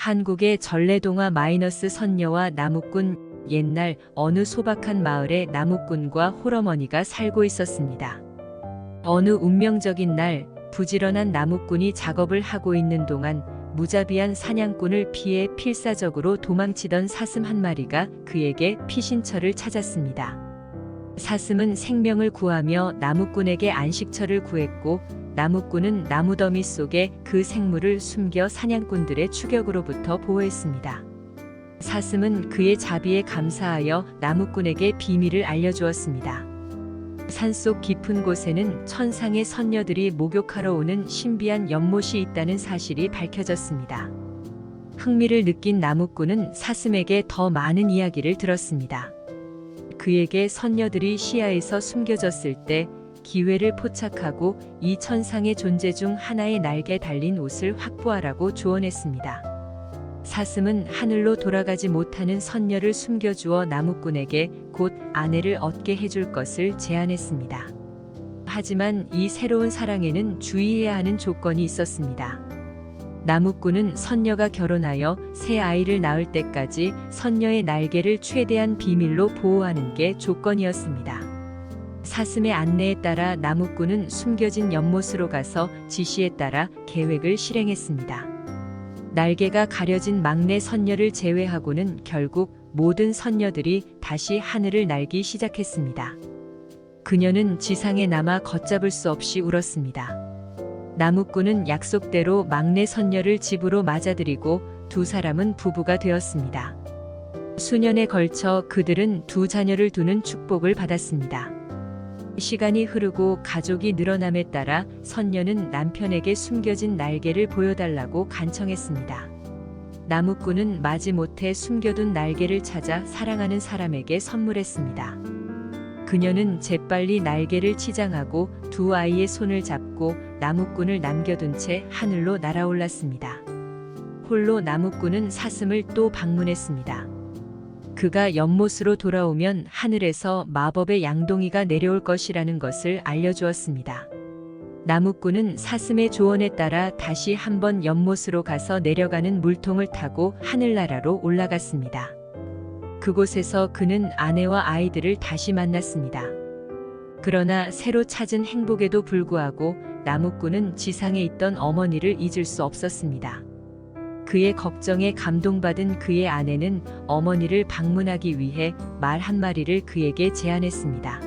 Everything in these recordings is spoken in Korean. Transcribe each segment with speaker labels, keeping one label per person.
Speaker 1: 한국의 전래동화 마이너스 선녀와 나무꾼 옛날 어느 소박한 마을에 나무꾼과 홀어머니가 살고 있었습니다. 어느 운명적인 날 부지런한 나무꾼이 작업을 하고 있는 동안 무자비한 사냥꾼을 피해 필사적으로 도망치던 사슴 한 마리가 그에게 피신처를 찾았습니다. 사슴은 생명을 구하며 나무꾼에게 안식처를 구했고 나무꾼은 나무더미 속에 그 생물을 숨겨 사냥꾼들의 추격으로부터 보호했습니다. 사슴은 그의 자비에 감사하여 나무꾼에게 비밀을 알려주었습니다. 산속 깊은 곳에는 천상의 선녀들이 목욕하러 오는 신비한 연못이 있다는 사실이 밝혀졌습니다. 흥미를 느낀 나무꾼은 사슴에게 더 많은 이야기를 들었습니다. 그에게 선녀들이 시야에서 숨겨졌을 때 기회를 포착하고 이 천상의 존재 중 하나의 날개 달린 옷을 확보하라고 조언했습니다. 사슴은 하늘로 돌아가지 못하는 선녀를 숨겨주어 나무꾼에게 곧 아내를 얻게 해줄 것을 제안했습니다. 하지만 이 새로운 사랑에는 주의해야 하는 조건이 있었습니다. 나무꾼은 선녀가 결혼하여 새 아이를 낳을 때까지 선녀의 날개를 최대한 비밀로 보호하는 게 조건이었습니다. 사슴의 안내에 따라 나무꾼은 숨겨진 연못으로 가서 지시에 따라 계획을 실행했습니다. 날개가 가려진 막내 선녀를 제외하고는 결국 모든 선녀들이 다시 하늘을 날기 시작했습니다. 그녀는 지상에 남아 걷잡을 수 없이 울었습니다. 나무꾼은 약속대로 막내 선녀를 집으로 맞아들이고 두 사람은 부부가 되었습니다. 수년에 걸쳐 그들은 두 자녀를 두는 축복을 받았습니다. 시간이 흐르고 가족이 늘어남에 따라 선녀는 남편에게 숨겨진 날개를 보여달라고 간청했습니다. 나무꾼은 마지못해 숨겨둔 날개를 찾아 사랑하는 사람에게 선물했습니다. 그녀는 재빨리 날개를 치장하고 두 아이의 손을 잡고 나무꾼을 남겨둔 채 하늘로 날아올랐습니다. 홀로 나무꾼은 사슴을 또 방문했습니다. 그가 연못으로 돌아오면 하늘에서 마법의 양동이가 내려올 것이라는 것을 알려주었습니다. 나무꾼은 사슴의 조언에 따라 다시 한번 연못으로 가서 내려가는 물통을 타고 하늘나라로 올라갔습니다. 그곳에서 그는 아내와 아이들을 다시 만났습니다. 그러나 새로 찾은 행복에도 불구하고 나무꾼은 지상에 있던 어머니를 잊을 수 없었습니다. 그의 걱정에 감동받은 그의 아내는 어머니를 방문하기 위해 말 한 마리를 그에게 제안했습니다.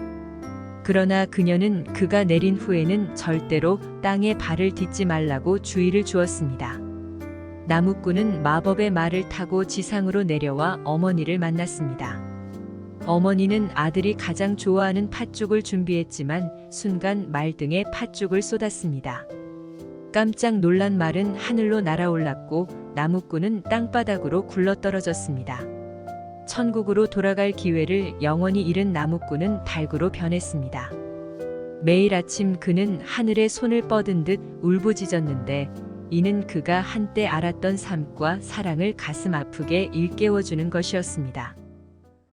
Speaker 1: 그러나 그녀는 그가 내린 후에는 절대로 땅에 발을 딛지 말라고 주의를 주었습니다. 나무꾼은 마법의 말을 타고 지상으로 내려와 어머니를 만났습니다. 어머니는 아들이 가장 좋아하는 팥죽을 준비했지만 순간 말등에 팥죽을 쏟았습니다. 깜짝 놀란 말은 하늘로 날아올랐고 나무꾼은 땅바닥으로 굴러떨어졌습니다. 천국으로 돌아갈 기회를 영원히 잃은 나무꾼은 닭으로 변했습니다. 매일 아침 그는 하늘에 손을 뻗은 듯 울부짖었는데 이는 그가 한때 알았던 삶과 사랑을 가슴 아프게 일깨워주는 것이었습니다.